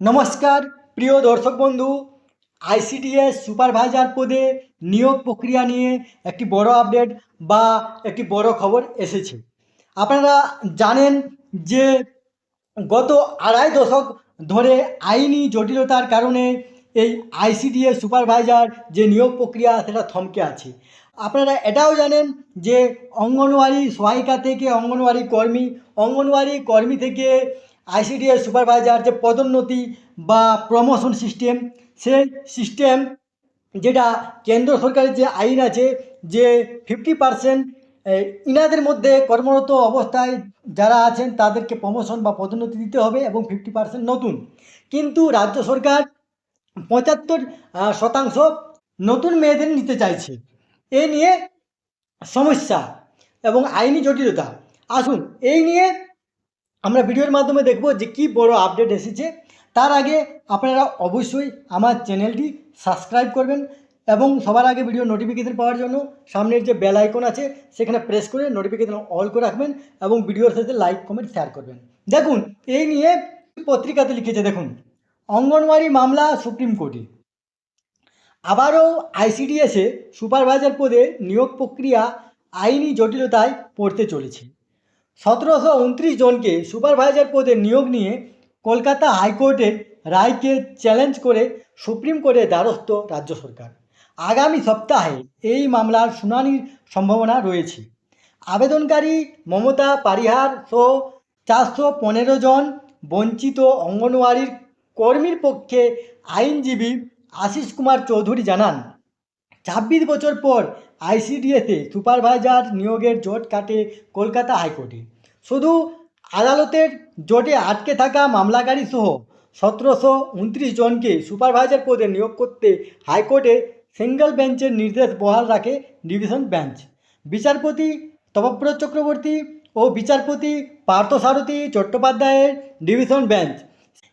নমস্কার, প্রিয় দর্শক বন্ধু। আইসিডিএস সুপারভাইজার পদে নিয়োগ প্রক্রিয়া নিয়ে একটি বড় আপডেট বা একটি বড় খবর এসেছে। আপনারা জানেন যে গত আড়াই দশক ধরে আইনি জটিলতার কারণে এই আইসিডিএস সুপারভাইজার যে নিয়োগ প্রক্রিয়া, সেটা থমকে আছে। আপনারা এটাও জানেন যে অঙ্গনওয়াড়ি সহায়িকা থেকে অঙ্গনওয়াড়ি কর্মী অঙ্গনওয়াড়ি কর্মী থেকে আইসিডিএস সুপারভাইজার যে পদোন্নতি বা প্রমোশন সিস্টেম সেই সিস্টেম যেটা কেন্দ্র সরকারের যে আইন আছে, যে ফিফটি পার্সেন্ট ইনাদের মধ্যে কর্মরত অবস্থায় যারা আছেন, তাদেরকে প্রমোশন বা পদোন্নতি দিতে হবে এবং ফিফটি পার্সেন্ট নতুন। কিন্তু রাজ্য সরকার পঁচাত্তর শতাংশ নতুন মেয়েদের নিতে চাইছে। এ নিয়ে সমস্যা এবং আইনি জটিলতা। আসুন, এই নিয়ে আমরা ভিডিওর মাধ্যমে দেখব যে কি বড় আপডেট এসেছে। তার আগে আপনারা অবশ্যই আমার চ্যানেলটি সাবস্ক্রাইব করবেন এবং সবার আগে ভিডিও নোটিফিকেশন পাওয়ার জন্য সামনের যে বেল আইকন আছে, সেখানে প্রেস করে নোটিফিকেশন অল করে রাখবেন এবং ভিডিওর সাথে লাইক কমেন্ট শেয়ার করবেন। দেখুন, এই নিয়ে পত্রিকাতে লিখেছে, দেখুন, অঙ্গনওয়াড়ি মামলা সুপ্রিম কোর্টে। আবারও আইসিডিএসে সুপারভাইজার পদে নিয়োগ প্রক্রিয়া আইনি জটিলতায় পড়তে চলেছে। সতেরোশো উনত্রিশ জনকে সুপারভাইজার পদে নিয়োগ নিয়ে কলকাতা হাইকোর্টের রায়কে চ্যালেঞ্জ করে সুপ্রিম কোর্টে দ্বারস্থ রাজ্য সরকার। আগামী সপ্তাহে এই মামলার শুনানির সম্ভাবনা রয়েছে। আবেদনকারী মমতা পারিহার সহ চারশো পনেরো জন বঞ্চিত অঙ্গনওয়াড়ির কর্মীর পক্ষে আইনজীবী আশিস কুমার চৌধুরী জানান ছাব্বিশ বছর পর আইসিডিএসে সুপারভাইজার নিয়োগের জোট কাটে কলকাতা হাইকোর্টে। শুধু আদালতের জোটে আটকে থাকা মামলাকারী সহ সতেরোশো উনত্রিশ জনকে সুপারভাইজার পদে নিয়োগ করতে হাইকোর্টে সিঙ্গল বেঞ্চের নির্দেশ বহাল রাখে ডিভিশন বেঞ্চ। বিচারপতি তপব্রত চক্রবর্তী ও বিচারপতি পার্থসারথী চট্টোপাধ্যায়ের ডিভিশন বেঞ্চ।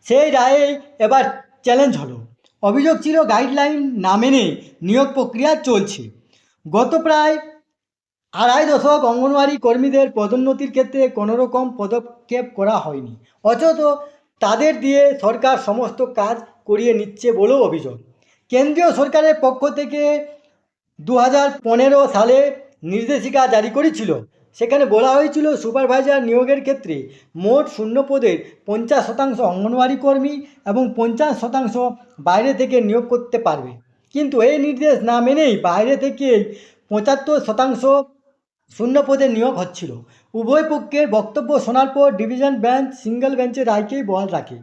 সেই রায়ে এবার চ্যালেঞ্জ হলো। অভিযোগ ছিল গাইডলাইন না মেনে নিয়োগ প্রক্রিয়া চলছে। গত প্রায় আড়াই দশক অঙ্গনওয়াড়ি কর্মীদের পদোন্নতির ক্ষেত্রে কোনোরকম পদক্ষেপ করা হয়নি। অথচ তাদের দিয়ে সরকার সমস্ত কাজ করিয়ে নিচ্ছে বলেও অভিযোগ। কেন্দ্রীয় সরকারের পক্ষ থেকে দু হাজার পনেরো সালে নির্দেশিকা জারি করেছিল সেখানে বলা হয়েছিল সুপারভাইজার নিয়োগের ক্ষেত্রে মোট শূন্য পদের পঞ্চাশ শতাংশ অঙ্গনওয়াড়ি কর্মী এবং পঞ্চাশ শতাংশ বাইরে থেকে নিয়োগ করতে পারবে। কিন্তু এই নির্দেশ না মেনেই বাইরে থেকে পঁচাত্তর শতাংশ শূন্য পদে নিয়োগ হচ্ছিল। উভয় পক্ষের বক্তব্য শোনার পর ডিভিশন বেঞ্চ, সিঙ্গেল বেঞ্চের রায়কেই বহাল রাখে।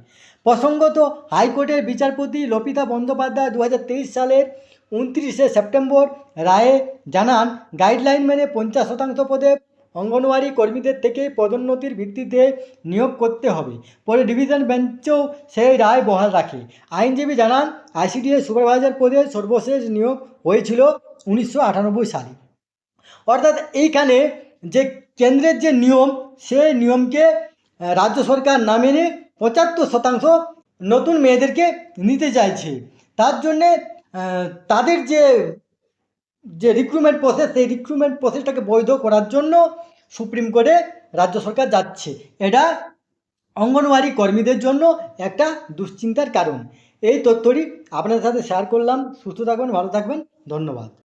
প্রসঙ্গত, হাইকোর্টের বিচারপতি লপিতা বন্দ্যোপাধ্যায় দু হাজার তেইশ সালের উনত্রিশে সেপ্টেম্বর রায়ে জানান, গাইডলাইন মেনে পঞ্চাশ শতাংশ পদে অঙ্গনওয়াড়ি কর্মীদের থেকে পদোন্নতির ভিত্তিতে নিয়োগ করতে হবে। পরে ডিভিশন বেঞ্চও সেই রায় বহাল রাখে। আইনজীবী জানান আইসিডিএস সুপারভাইজার পদে সর্বশেষ নিয়োগ হয়েছিল উনিশশো আটানব্বই সালে। অর্থাৎ এইখানে যে কেন্দ্রের যে নিয়ম, সেই নিয়মকে রাজ্য সরকার না মেনে পঁচাত্তর শতাংশ নতুন মেয়েদেরকে নিতে চাইছে। তার জন্যে তাদের যে যে রিক্রুটমেন্ট প্রসেস সেই রিক্রুটমেন্ট প্রসেসটাকে বৈধ করার জন্য সুপ্রিম কোর্টে রাজ্য সরকার যাচ্ছে। এটা অঙ্গনওয়াড়ি কর্মীদের জন্য একটা দুশ্চিন্তার কারণ। এই তথ্যটি আপনাদের সাথে শেয়ার করলাম। সুস্থ থাকবেন, ভালো থাকবেন। ধন্যবাদ।